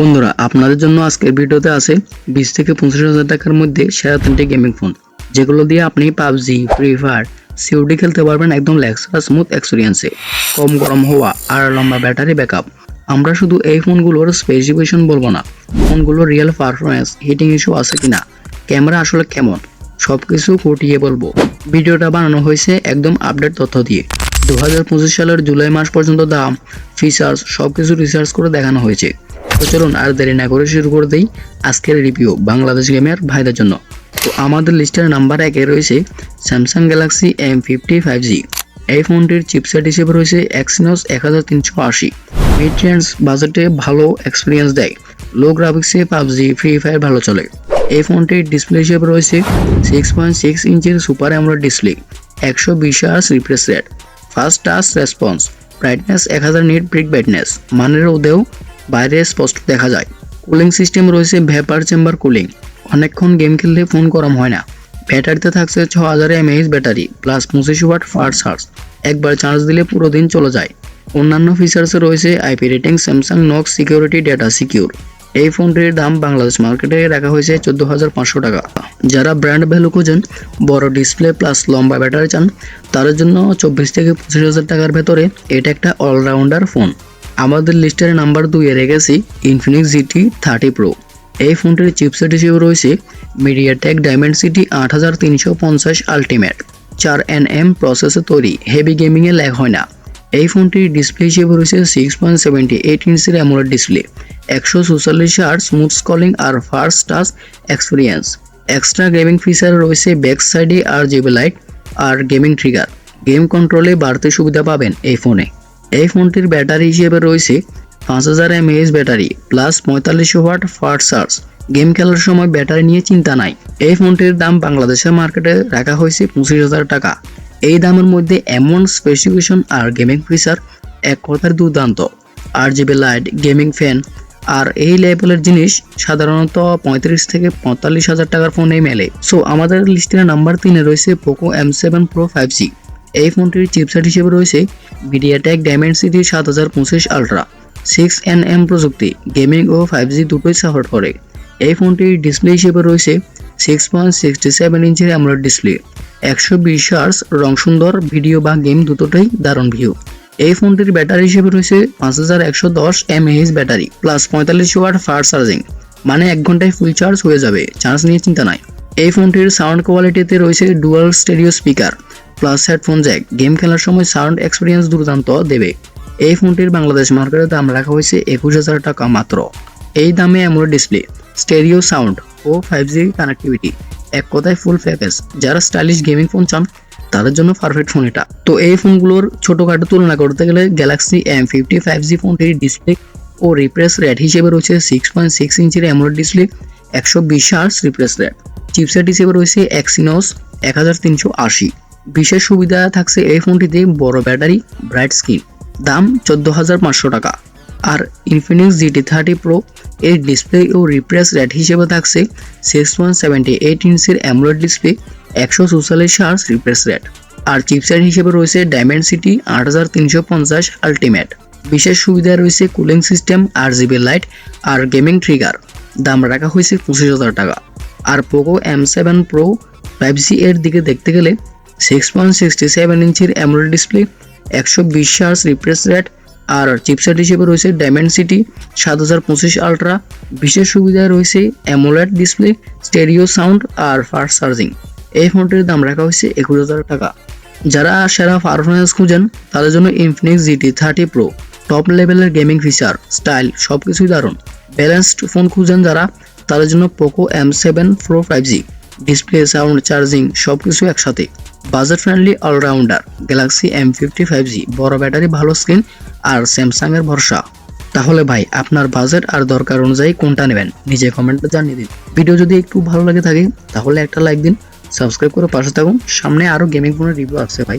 বন্ধুরা, আপনাদের জন্য আজকের ভিডিওতে আছে বিশ থেকে পঁচিশ হাজার টাকার মধ্যে সেরা তিনটে গেমিং ফোন যেগুলো দিয়ে আপনি পাবজি ফ্রি ফায়ার সিওডি খেলতে পারবেন একদম লেক্সা স্মুথ এক্সপিরিয়েন্সে কম গরম হওয়া আর লম্বা ব্যাটারি ব্যাকআপ আমরা শুধু এই ফোনগুলোর স্পেসিফিকেশন বলব না। ফোনগুলোর রিয়েল পারফরমেন্স হিটিং ইস্যু আছে কিনা ক্যামেরা আসলে কেমন, সবকিছু ফুটিয়ে বলব। ভিডিওটা বানানো হয়েছে একদম আপডেট তথ্য দিয়ে। দু হাজার পঁচিশ সালের জুলাই মাস পর্যন্ত দাম ফিচার্স সবকিছু রিসার্চ করে দেখানো হয়েছে। তো চলুন আর দেরি না করে শুরু করে দেই আজকের রিভিউ বাংলাদেশ গেমের ভাইদের জন্য। তো আমাদের লিস্টের নাম্বার একে রয়েছে Samsung Galaxy M fifty five G এই ফোনটির চিপসেট হিসেবে রয়েছে এক্সিনস এক হাজার তিনশো আশি। মিড বাজেটে ভালো এক্সপিরিয়েন্স দেয়। লো গ্রাফিক্সে পাবজি ফ্রি ফায়ার ভালো চলে। এই ফোনটির ডিসপ্লে হিসেবে রয়েছে সিক্স পয়েন্ট সিক্স ইঞ্চির সুপার অ্যামোলেড ডিসপ্লে একশো বিশ hertz refresh rate fast touch response brightness এক হাজার নিট ব্রিক ব্রাইটনেস মানের রোদেও বাইরে স্পষ্ট দেখা যায়। কুলিং সিস্টেম রয়েছে ভেপার চেম্বার কুলিং অনেকক্ষণ গেম খেললে ফোন গরম হয় না। ব্যাটারিতে থাকছে ছ হাজার এমএএইচ ব্যাটারি প্লাস পঁচিশ ওয়াট ফাস্ট চার্জ একবার চার্জ দিলে পুরো দিন চলে যায়। অন্যান্য ফিচার্সে রয়েছে IP rating Samsung Knox security data secure এই ফোনটির দাম বাংলাদেশ মার্কেটে রাখা হয়েছে চোদ্দ হাজার পাঁচশো টাকা। যারা ব্র্যান্ড ভ্যালু খোঁজেন, বড় ডিসপ্লে প্লাস লম্বা ব্যাটারি চান, তাদের জন্য চব্বিশ থেকে পঁচিশ হাজার টাকার ভেতরে এটা একটা অলরাউন্ডার ফোন আমাদের লিস্টের নাম্বার দুইয়ে রেখেছি ইনফিনিক্স জিটি থার্টি প্রো এই ফোনটির চিপসেট হিসেবে রয়েছে মিডিয়াটেক ডায়মেন্সিটি আট হাজার তিনশো পঞ্চাশ আলটিমেট চার এন এম প্রসেসে তৈরি হেভি গেমিংয়ে ল্যাগ হয় না। এই ফোনটির ডিসপ্লে হিসেবে রয়েছে সিক্স পয়েন্ট সেভেন্টি এইট ইঞ্চের অ্যামোলেড ডিসপ্লে একশো চুয়াল্লিশ আর স্মুথ স্কলিং আর fast touch experience extra gaming feature রয়েছে ব্যাক সাইডে আর জিবি লাইট আর গেমিং ট্রিগার গেম কন্ট্রোলে বাড়তি সুবিধা পাবেন এই ফোনে। এই ফোনটির ব্যাটারি হিসেবে রয়েছে পাঁচ হাজার এমএএইচ ব্যাটারি প্লাস পঁয়তাল্লিশ ওয়াট ফাস্ট চার্জ। গেম খেলার সময় ব্যাটারি নিয়ে চিন্তা নাই। এই ফোনটির দাম বাংলাদেশের মার্কেটে রাখা হয়েছে পঁচিশ হাজার টাকা। এই দামের মধ্যে এমন স্পেসিফিকেশন আর গেমিং ফিচার এক কথার দুর্দান্ত। আর জিবি লাইট গেমিং ফ্যান আর এই লেভেলের জিনিস সাধারণত পঁয়ত্রিশ থেকে পঁয়তাল্লিশ হাজার টাকার ফোনেই মেলে। সো আমাদের লিস্টের নাম্বার তিনে রয়েছে Poco M seven Pro five G এই ফোনটির চিপসেট হিসেবে রয়েছে মিডিয়াটেক ডায়মেন্সিটি সাত হাজার পঁচিশ আলট্রা সিক্স এন এম প্রযুক্তি গেমিং ও ফাইভ জি দুটোই সাপোর্ট করে। এই ফোনটির ডিসপ্লে হিসেবে রয়েছে সিক্স পয়েন্ট সিক্সটি সেভেন ইঞ্চের অ্যামোলেড ডিসপ্লে একশো বিশ হার্স রং সুন্দর ভিডিও বা গেম দুটোটাই দারুণ ভিউ এই ফোনটির ব্যাটারি হিসেবে রয়েছে পাঁচ হাজার একশো দশ এমএএইচ ব্যাটারি প্লাস পঁয়তাল্লিশ ওয়াট ফাস্ট চার্জিং মানে এক ঘন্টায় ফুল চার্জ হয়ে যাবে চার্জ নিয়ে চিন্তা নাই। এই ফোনটির সাউন্ড কোয়ালিটিতে রয়েছে dual stereo speaker plus headphone jack game খেলার সময় সাউন্ড এক্সপিরিয়েন্স দুর্দান্ত দেবে। এই ফোনটির বাংলাদেশ মার্কেটে দাম রাখা হয়েছে একুশ হাজার টাকা মাত্র। এই দামে অ্যামোলেড ডিসপ্লে স্টেরিও সাউন্ড ও ফাইভ জি কানেক্টিভিটি এক কথায় ফুল প্যাকেজ যারা স্টাইলিশ গেমিং ফোন চান, তাদের জন্য পারফেক্ট ফোন এটা। তো এই ফোনগুলোর ছোটোখাটো তুলনা করতে গেলে Galaxy M fifty five G ফোনটির ডিসপ্লে ও রিপ্রেস রেট হিসেবে রয়েছে সিক্স পয়েন্ট সিক্স ইঞ্চের অ্যামোলেড ডিসপ্লে একশো বিশ আর্স রিপ্রেস রেট চিপসেট হিসেবে রয়েছে এক্সিনোস এক হাজার তিনশো আশি। বিশেষ সুবিধা থাকছে এই ফোনটিতে বড় ব্যাটারি, ব্রাইট স্ক্রিন। দাম চোদ্দ হাজার পাঁচশো টাকা। আর ইনফিনিক্স জিটি থার্টি প্রো এর ডিসপ্লে ও রিপ্রেস রেট হিসেবে থাকছে সিক্স পয়েন্ট সেভেন্টি এইট ইঞ্চের অ্যামোলেড ডিসপ্লে একশো চৌচল্লিশ হার্স রিপ্রেস রেট আর চিপসেট হিসেবে রয়েছে ডায়মন্ড সিটি আট হাজার তিনশো পঞ্চাশ আলটিমেট বিশেষ সুবিধা রয়েছে কুলিং সিস্টেম আর জিবি লাইট আর গেমিং ট্রিগার দাম রাখা হয়েছে পঁচিশ হাজার টাকা। আর Poco M seven Pro five G এর দিকে দেখতে গেলে সিক্স পয়েন্ট সিক্সটি সেভেন ইঞ্চির অ্যামোলেড ডিসপ্লে একশো বিশ হার্স রিপ্রেস রেট আর চিপসেট হিসেবে রয়েছে ডায়মেন্সিটি সাত হাজার পঁচিশ আলট্রা বিশেষ সুবিধায় রয়েছে অ্যামোলেড ডিসপ্লে স্টেরিও সাউন্ড আর ফাস্ট চার্জিং এই ফোনটির দাম রাখা হয়েছে একুশ হাজার টাকা। যারা সেরা পারফরমেন্স খুঁজেন, তাদের জন্য Infinix GT thirty Pro top লেভেলের গেমিং ফিচার স্টাইল সব কিছুই দারুণ। ব্যালেন্সড ফোন খুঁজেন যারা, তাদের জন্য Poco M seven Pro five G display sound charging সব কিছু একসাথে। Budget friendly allrounder Galaxy M fifty five G বড় ব্যাটারি, ভালো স্ক্রিন আর স্যামসাং এর ভরসা। তাহলে ভাই, আপনার বাজেট আর দরকার অনুযায়ী কোনটা নেবেন? নিজে কমেন্টে জানিয়ে দিন। ভিডিও যদি একটু ভালো লাগে থাকে, তাহলে একটা লাইক দিন। সাবস্ক্রাইব করে পাশে থাকুন। সামনে আরও গেমিং ফোনের রিভিউ আসছে ভাই।